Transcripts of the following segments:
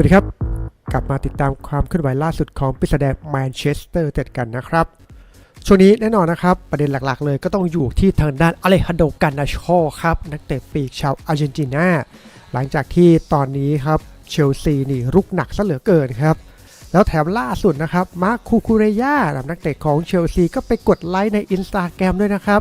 วัสดีครับ กลับมาติดตามความเคลื่อนไหวล่าสุดของปิสแดงแมนเชสเตอร์เต็ดกันนะครับ ช่วงนี้แน่นอนนะครับ ประเด็นหลักๆ เลยก็ต้องอยู่ที่ทางด้านอเลฮันโดกันนาโชครับ นักเตะปีกชาวอาร์เจนตินาหลังจากที่ตอนนี้ครับ เชลซีนี่รุกหนักซะเหลือเกินครับ แล้วแถมล่าสุดนะครับ มาร์คคูคูเรย่านักเตะของเชลซีก็ไปกดไลค์ในอินสตาแกรมด้วยนะครับ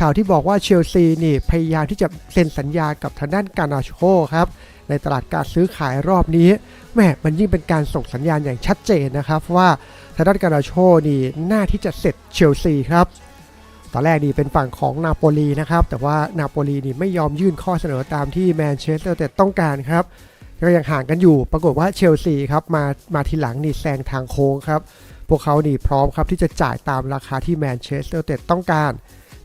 ข่าวที่บอกว่าเชลซีนี่พยายามที่จะเซ็นสัญญากับทางด้านกานาโชครับในตลาดการซื้อขายรอบนี้ แม่มันยิ่งเป็นการส่งสัญญาณอย่างชัดเจนนะครับ ว่าทางด้านกานาโชนี่หน่าที่จะเสร็จเชลซีครับตอนแรกนี่เป็นฝั่งของนาโปลีนะครับ แต่ว่านาโปลีนี่ไม่ยอมยื่นข้อเสนอตามที่แมนเชสเตอร์เต็ดต้องการครับก็ยังห่างกันอยู่ ปรากฏว่าเชลซีครับมามาทีหลังนี่แซงทางโค้งครับ พวกเขานี่พร้อมครับที่จะจ่ายตามราคาที่แมนเชสเตอร์เต็ดต้องการ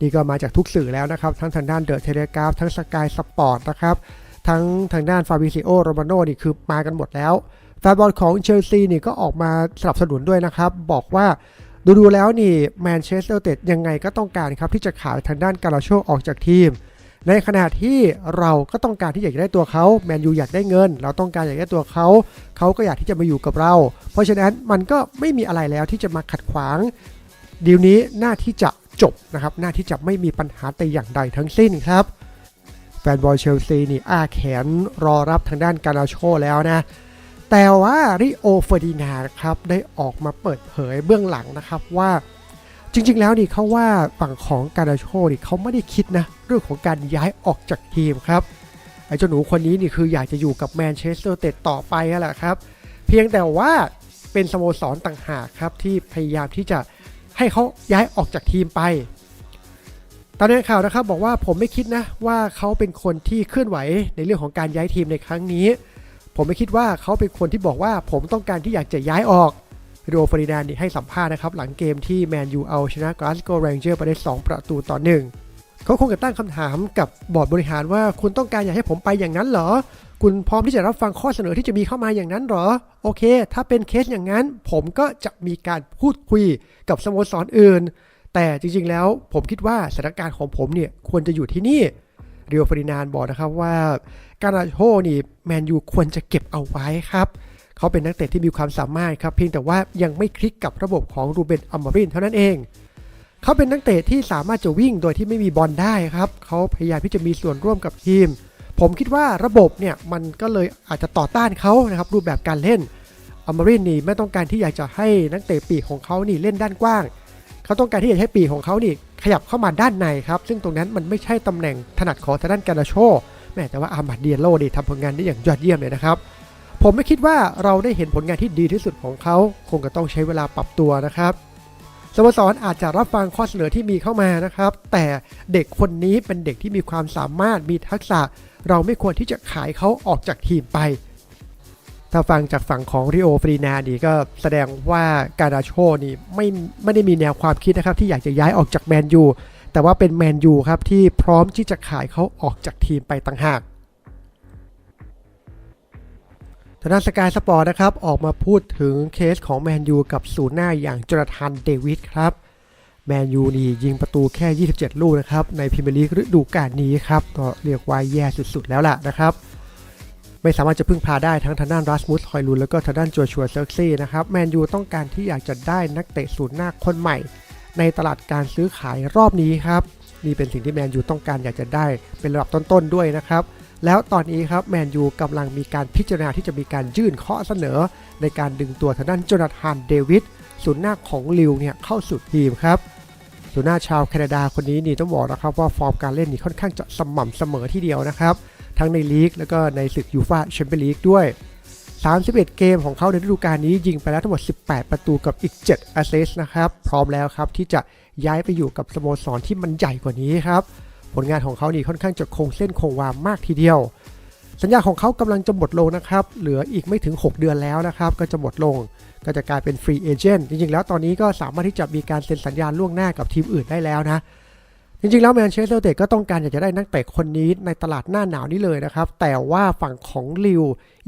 นี่ก็มาจากทุกสื่อแล้วนะครับ ทั้งทางด้านเดอะเทเลกราฟทั้งสกายสปอร์ตนะครับ ทั้งทางด้านฟาบิซิโอโรมาโนนี่คือมากันหมดแล้วแฟนบอลของเชลซีนี่ก็ออกมาสนับสนุนด้วยนะครับ บอกว่าดูๆแล้วนี่แมนเชสเตอร์เต็ดยังไงก็ต้องการครับที่จะขายทางด้านการาโชออกจากทีม ในขณะที่เราก็ต้องการที่อยากได้ตัวเขาแมนยูอยากได้เงิน เราต้องการอยากได้ตัวเขาเขาก็อยากที่จะมาอยู่กับเรา เพราะฉะนั้นมันก็ไม่มีอะไรแล้วที่จะมาขัดขวางดีลนี้หน้าที่จะจบนะครับหน้าที่จะไม่มีปัญหาแต่อย่างใดทั้งสิ้นครับ แฟนบอลเชลซีนี่อ้าแขนรอรับทางด้านการาโชแล้วนะ แต่ว่าริโอเฟอร์ดินาครับได้ออกมาเปิดเผยเบื้องหลังนะครับว่าจริง ๆ แล้วนี่เขาว่าฝั่งของการาโชนี่เขาไม่ได้คิดนะเรื่องของการย้ายออกจากทีมครับไอ้เจ้าหนูคนนี้นี่คืออยากจะอยู่กับแมนเชสเตอร์เต็ดต่อไปนั่นแหละครับ เพียงแต่ว่าเป็นสโมสรต่างหากครับที่พยายามที่จะให้เขาย้ายออกจากทีมไป ตอนนี้ข่าวนะครับบอกว่าผมไม่คิดนะว่าเขาเป็นคนที่เคลื่อนไหวในเรื่องของการย้ายทีมในครั้งนี้ ผมไม่คิดว่าเขาเป็นคนที่บอกว่าผมต้องการที่อยากจะย้ายออกโรฟริดานให้สัมภาษณ์นะครับหลังเกมที่แมนยูเอาชนะกราสโกแรงเจอร์ไปได้ 2 ประตูต่อหนึ่งเขาคงจะตั้งคำถามกับบอร์ดบริหารว่าคุณต้องการอยากให้ผมไปอย่างนั้นเหรอ คุณพร้อมที่จะรับฟังข้อเสนอที่จะมีเข้ามาอย่างนั้นเหรอ โอเค ถ้าเป็นเคสอย่างนั้น ผมก็จะมีการพูดคุยกับสโมสรอื่น แต่จริงๆแล้วผมคิดว่าสถานการณ์ของผมเนี่ยควรจะอยู่ที่นี่เรียวฟรินานบอกนะครับว่าการาโชนี่แมนยูควรจะเก็บเอาไว้ครับ เขาเป็นนักเตะที่มีความสามารถครับเพียงแต่ว่ายังไม่คลิกกับระบบของรูเบนอัมมารินเท่านั้นเอง เขาเป็นนักเตะที่สามารถจะวิ่งโดยที่ไม่มีบอลได้ครับ เขาพยายามที่จะมีส่วนร่วมกับทีม ผมคิดว่าระบบเนี่ยมันก็เลยอาจจะต่อต้านเขานะครับรูปแบบการเล่นอัมมารินนี่ไม่ต้องการที่อยากจะให้นักเตะปีกของเขานี่เล่นด้านกว้าง เขาต้องการที่จะให้ปีของเขานี่ขยับเข้ามาด้านในครับ ซึ่งตรงนั้นมันไม่ใช่ตำแหน่งถนัดของทางด้านการาโชแม้แต่ว่าอามัดเดียโลนี่ทำผลงานได้อย่างยอดเยี่ยมเลยนะครับ ผมไม่คิดว่าเราได้เห็นผลงานที่ดีที่สุดของเขา คงจะต้องใช้เวลาปรับตัวนะครับสโมสรอาจจะรับฟังข้อเสนอที่มีเข้ามานะครับ แต่เด็กคนนี้เป็นเด็กที่มีความสามารถมีทักษะ เราไม่ควรที่จะขายเขาออกจากทีมไป ถ้าฟังจากฝั่งของริโอฟรีนานี่ก็แสดงว่าการาโชนี่ไม่ไม่ได้มีแนวความคิดนะครับ ที่อยากจะย้ายออกจากแมนยูแต่ว่าเป็นแมนยูครับที่พร้อมที่จะขายเขาออกจากทีมไปต่างหากทางด้านสกายสปอร์ตนะครับ ออกมาพูดถึงเคสของแมนยูกับศูนย์หน้าอย่างจอร์แดนเดวิดครับ แมนยูนี่ยิงประตูแค่ 27 ลูกนะครับ ในพรีเมียร์ลีกฤดูกาลนี้ครับก็เรียกว่าแย่สุดๆแล้วล่ะนะครับ ไม่สามารถจะพึ่งพาได้ทั้งทางด้านรัสมุสฮอยลุนแล้วก็ทางด้านจัวชัวเซิร์ซี่นะครับแมนยูต้องการที่อยากจะได้นักเตะศูนย์หน้าคนใหม่ ในตลาดการซื้อขายรอบนี้ครับนี่เป็นสิ่งที่แมนยูต้องการอยากจะได้เป็นระดับต้นๆด้วยนะครับแล้วตอนนี้ครับแมนยูกำลังมีการพิจารณาที่จะมีการยื่นข้อเสนอ ในการดึงตัวทางด้านโจนาธานเดวิดศูนย์หน้าของลิวเนี่ยเข้าสู่ทีมครับศูนย์หน้าชาวแคนาดาคนนี้นี่ต้องบอกนะครับว่าฟอร์มการเล่นนี่ค่อนข้างจะสม่ำเสมอที่เดียวนะครับ ทั้งในลีกแล้วก็ในศึกยูฟาแชมเปี้ยนลีกด้วย 31 เกมของเขาในฤดูกาลนี้ยิงไปแล้วทั้งหมด 18 ประตูกับอีก 7 แอสเซสนะครับ พร้อมแล้วครับที่จะย้ายไปอยู่กับสโมสรที่มันใหญ่กว่านี้ครับ ผลงานของเขานี่ค่อนข้างจะคงเส้นคงวามมากทีเดียว สัญญาของเขากำลังจะหมดลงนะครับ เหลืออีกไม่ถึง 6 เดือนแล้วนะครับ ก็จะหมดลง ก็จะกลายเป็นฟรีเอเจนต์จริงๆ แล้วตอนนี้ก็สามารถที่จะมีการเซ็นสัญญาล่วงหน้ากับทีมอื่นได้แล้วนะ จริงๆ แล้วแมนเชสเตอร์เตก็ต้องการอยากจะได้นักเตะคนนี้ในตลาดหน้าหนาวนี้เลยนะครับ แต่ว่าฝั่งของลิว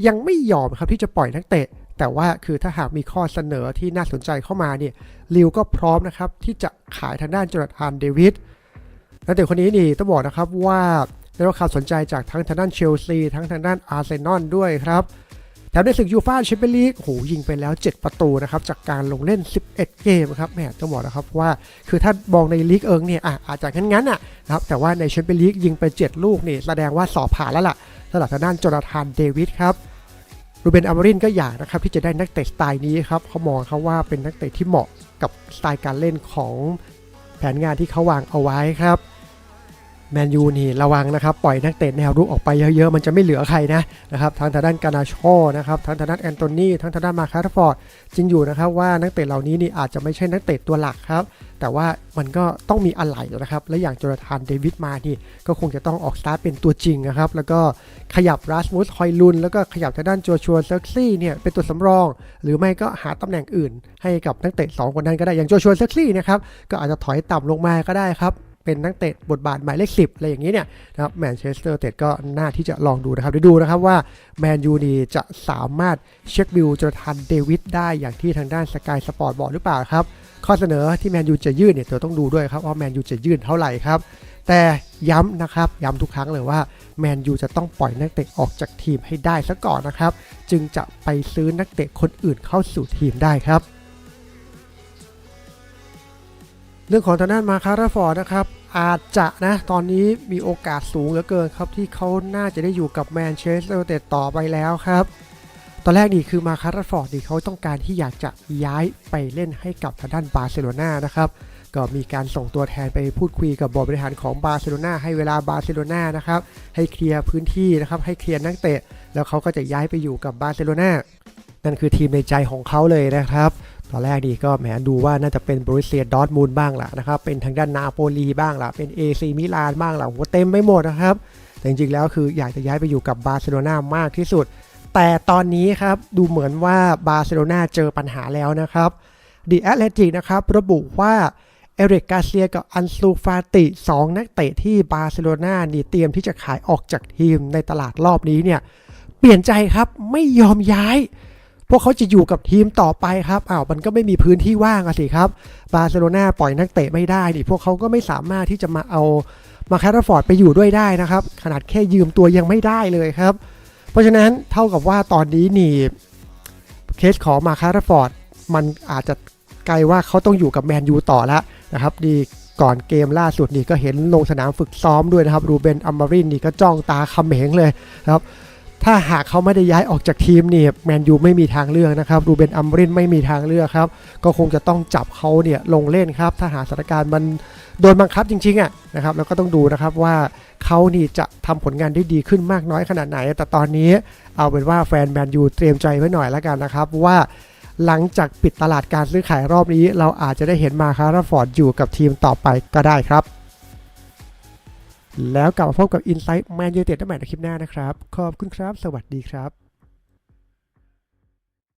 ยังไม่ยอมครับที่จะปล่อยนักเตะ แต่ว่าคือถ้าหากมีข้อเสนอที่น่าสนใจเข้ามาเนี่ยลิวก็พร้อมนะครับที่จะขายทางด้านจอร์แดนเดวิดนักเตะคนนี้นี่ต้องบอกนะครับว่าได้รับความสนใจจากทั้งทางด้านเชลซีทั้งทางด้านอาร์เซนอลด้วยครับ มในศึกยูฟ่าแชมเปี้ยนลีกโหยิงไปแล้ว 7 ประตูนะครับจากการลงเล่น 11 เกมครับแหมต้องบอกนะครับว่า คือถ้ามองในลีกเอิงเนี่ยอะอาจจะงั้นๆอะนะครับแต่ว่าในแชมเปี้ยนลีกยิงไป 7 ลูกนี่แสดงว่าสอบผ่านแล้วล่ะสำหรับทางด้านโจนาธานเดวิดครับรูเบนอามรินก็อยากนะครับที่จะได้นักเตะสไตล์นี้ครับเขามองเขาว่าเป็นนักเตะที่เหมาะกับสไตล์การเล่นของแผนงานที่เขาวางเอาไว้ครับ แมนยูนี่ระวังนะครับ ปล่อยนักเตะแนวรุกออกไปเยอะๆ มันจะไม่เหลือใครนะนะครับทั้งทางด้านกานาโชนะครับทั้งทางด้านแอนโทนีทั้งทางด้านมาคาร์ฟอร์ดจริงอยู่นะครับว่านักเตะเหล่านี้นี่อาจจะไม่ใช่นักเตะตัวหลักครับ แต่ว่ามันก็ต้องมีอะไรนะครับ และอย่างโจนาธานเดวิดมานี่ก็คงจะต้องออกสตาร์ทเป็นตัวจริงนะครับ แล้วก็ขยับรัสมุสฮอยลุน แล้วก็ขยับทางด้านจัวชัวเซอร์ซี่เนี่ยเป็นตัวสำรอง หรือไม่ก็หาตำแหน่งอื่น ให้กับนักเตะ2คนนั้นก็ได้อย่างจัวชัวเซอร์ซี่นะครับก็อาจจะถอยต่ำลงมาก็ได้ครับ เป็นนักเตะบทบาทหมายเลขสิบอะไรอย่างนี้เนี่ยนะครับแมนเชสเตอร์เตดก็น่าที่จะลองดูนะครับเดี๋ยวดูนะครับว่าแมนยูนี่จะสามารถเช็คบิลจนาธานเดวิดได้อย่างที่ทางด้านสกายสปอร์ตบอกหรือเปล่าครับ ข้อเสนอที่แมนยูจะยื่นเนี่ยเธอต้องดูด้วยครับว่าแมนยูจะยื่นเท่าไหร่ครับแต่ย้ำนะครับย้ำทุกครั้งเลยว่าแมนยูจะต้องปล่อยนักเตะออกจากทีมให้ได้ซะก่อนนะครับ จึงจะไปซื้อนักเตะคนอื่นเข้าสู่ทีมได้ครับ เรื่องของทางด้านมาคาราฟอร์ดนะครับอาจจะนะตอนนี้มีโอกาสสูงเหลือเกินครับที่เขาน่าจะได้อยู่กับแมนเชสเตอร์เตต่อไปแล้วครับ ตอนแรกนี่คือมาคาร์ฟอร์ดนี่เขาต้องการที่อยากจะย้ายไปเล่นให้กับทางด้านบาร์เซโลนานะครับก็มีการส่งตัวแทนไปพูดคุยกับบอร์ดบริหารของบาร์เซโลนาให้เวลาบาร์เซโลนานะครับให้เคลียร์พื้นที่นะครับให้เคลียร์นักเตะ แล้วเขาก็จะย้ายไปอยู่กับบาร์เซโลนานั่นคือทีมในใจของเขาเลยนะครับ อนแรกดีก็แหมดูว่าน่าจะเป็นบริเซียดอทมูลบ้างล่ะนะครับ เป็นทางด้านนาโปลีบ้างล่ะ เป็นเอซีมิลานบ้างล่ะโหเต็มไปหมดนะครับ แต่จริงๆแล้วคืออยากจะย้ายไปอยู่กับบาร์เซโลนามากที่สุด แต่ตอนนี้ครับดูเหมือนว่าบาร์เซโลนาเจอปัญหาแล้วนะครับดีแอตเลติกนะครับระบุว่าเอริกกาเซียกับอันซูฟาติสองนักเตะที่บาร์เซโลนานี่เตรียมที่จะขายออกจากทีมในตลาดรอบนี้เนี่ยเปลี่ยนใจครับไม่ยอมย้าย พวกเขาจะอยู่กับทีมต่อไปครับอ้าวมันก็ไม่มีพื้นที่ว่างอะสิครับบาร์เซโลนาปล่อยนักเตะไม่ได้นี่พวกเขาก็ไม่สามารถที่จะมาเอามาแคทฟอร์ดไปอยู่ด้วยได้นะครับ ขนาดแค่ยืมตัวยังไม่ได้เลยครับ เพราะฉะนั้นเท่ากับว่าตอนนี้นี่เคสของมาคาร์ฟอร์ดมันอาจจะไกลว่าเขาต้องอยู่กับแมนยูต่อแล้วนะครับดีก่อนเกมล่าสุดนี่ก็เห็นลงสนามฝึกซ้อมด้วยนะครับ รูเบนอัมมารินนี่ก็จ้องตาเขมงเลยนะครับ ถ้าหากเขาไม่ได้ย้ายออกจากทีมนี่แมนยูไม่มีทางเลือกนะครับรูเบนอัมรินไม่มีทางเลือกครับก็คงจะต้องจับเขาเนี่ยลงเล่นครับ ถ้าหากสถานการณ์มันโดนบังคับจริงๆอะนะครับแล้วก็ต้องดูนะครับว่าเขานี่จะทำผลงานได้ดีขึ้นมากน้อยขนาดไหน แต่ตอนนี้เอาเป็นว่าแฟนแมนยูเตรียมใจไว้หน่อยแล้วกันนะครับว่าหลังจากปิดตลาดการซื้อขายรอบนี้ เราอาจจะได้เห็นมาคาราฟอร์ดอยู่กับทีมต่อไปก็ได้ครับ แล้วกลับมาพบกับ Insight Man United ได้ใหม่ในคลิปหน้านะครับ ขอบคุณครับ สวัสดีครับ